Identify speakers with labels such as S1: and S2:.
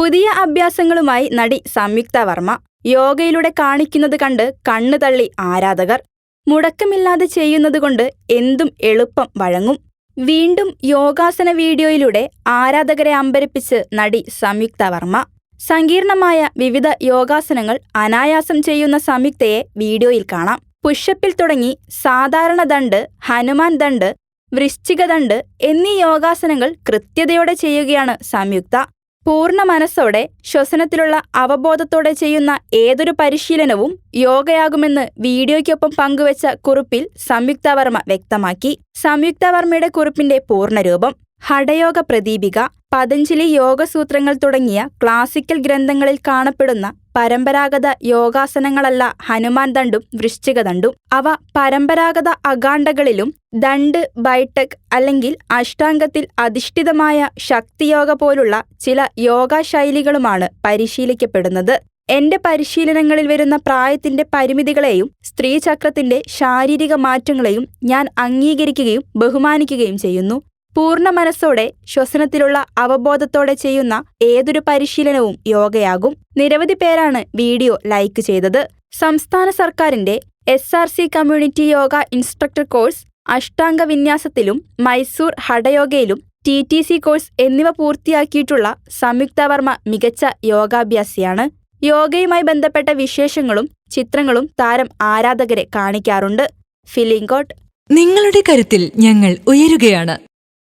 S1: പുതിയ അഭ്യാസങ്ങളുമായി നടി സംയുക്ത വർമ്മ യോഗയിലൂടെ കാണിക്കുന്നത് കണ്ട് കണ്ണു തള്ളി ആരാധകർ. മുടക്കമില്ലാതെ ചെയ്യുന്നതുകൊണ്ട് എന്തും എളുപ്പം വഴങ്ങും. വീണ്ടും യോഗാസന വീഡിയോയിലൂടെ ആരാധകരെ അമ്പരപ്പിച്ച് നടി സംയുക്ത വർമ്മ. സങ്കീർണമായ വിവിധ യോഗാസനങ്ങൾ അനായാസം ചെയ്യുന്ന സംയുക്തയെ വീഡിയോയിൽ കാണാം. പുഷപ്പിൽ തുടങ്ങി സാധാരണ ദണ്ട് ഹനുമാൻ ദണ്ട് വൃശ്ചിക ദണ്ട് എന്നീ യോഗാസനങ്ങൾ കൃത്യതയോടെ ചെയ്യുകയാണ് സംയുക്ത. പൂർണ മനസ്സോടെ ശ്വസനത്തിലുള്ള അവബോധത്തോടെ ചെയ്യുന്ന ഏതൊരു പരിശീലനവും യോഗയാകുമെന്ന് വീഡിയോയ്ക്കൊപ്പം പങ്കുവച്ച കുറിപ്പിൽ സംയുക്ത വർമ്മ വ്യക്തമാക്കി. സംയുക്ത വർമ്മയുടെ കുറിപ്പിന്റെ പൂർണരൂപം ഹഠയോഗ പ്രദീപിക പതഞ്ജലി യോഗസൂത്രങ്ങൾ തുടങ്ങിയ ക്ലാസിക്കൽ ഗ്രന്ഥങ്ങളിൽ കാണപ്പെടുന്ന പരമ്പരാഗത യോഗാസനങ്ങളല്ല ഹനുമാൻ ദണ്ഡും വൃശ്ചിക ദണ്ടും. അവ പരമ്പരാഗത അഗാണ്ടകളിലും ദണ്ട് ബൈടെക് അല്ലെങ്കിൽ അഷ്ടാംഗത്തിൽ അധിഷ്ഠിതമായ ശക്തിയോഗ പോലുള്ള ചില യോഗാശൈലികളുമാണ് പരിശീലിക്കപ്പെടുന്നത്. എന്റെ പരിശീലനങ്ങളിൽ വരുന്ന പ്രായത്തിന്റെ പരിമിതികളെയും സ്ത്രീചക്രത്തിന്റെ ശാരീരിക മാറ്റങ്ങളെയും ഞാൻ അംഗീകരിക്കുകയും ബഹുമാനിക്കുകയും ചെയ്യുന്നു. പൂർണ മനസ്സോടെ ശ്വസനത്തിലുള്ള അവബോധത്തോടെ ചെയ്യുന്ന ഏതൊരു പരിശീലനവും യോഗയാകും. നിരവധി പേരാണ് വീഡിയോ ലൈക്ക് ചെയ്തത്. സംസ്ഥാന സർക്കാരിന്റെ S R C community yoga instructor course Ashtanga വിന്യാസത്തിലും Mysore ഹഠയോഗയിലും ടി ടി സി കോഴ്സ് എന്നിവ പൂർത്തിയാക്കിയിട്ടുള്ള സംയുക്തവർമ്മ മികച്ച യോഗാഭ്യാസിയാണ്. യോഗയുമായി ബന്ധപ്പെട്ട വിശേഷങ്ങളും ചിത്രങ്ങളും താരം ആരാധകരെ കാണിക്കാറുണ്ട്. ഫിലിംഗോട്ട്
S2: നിങ്ങളുടെ കരുത്തിൽ ഞങ്ങൾ ഉയരുകയാണ്.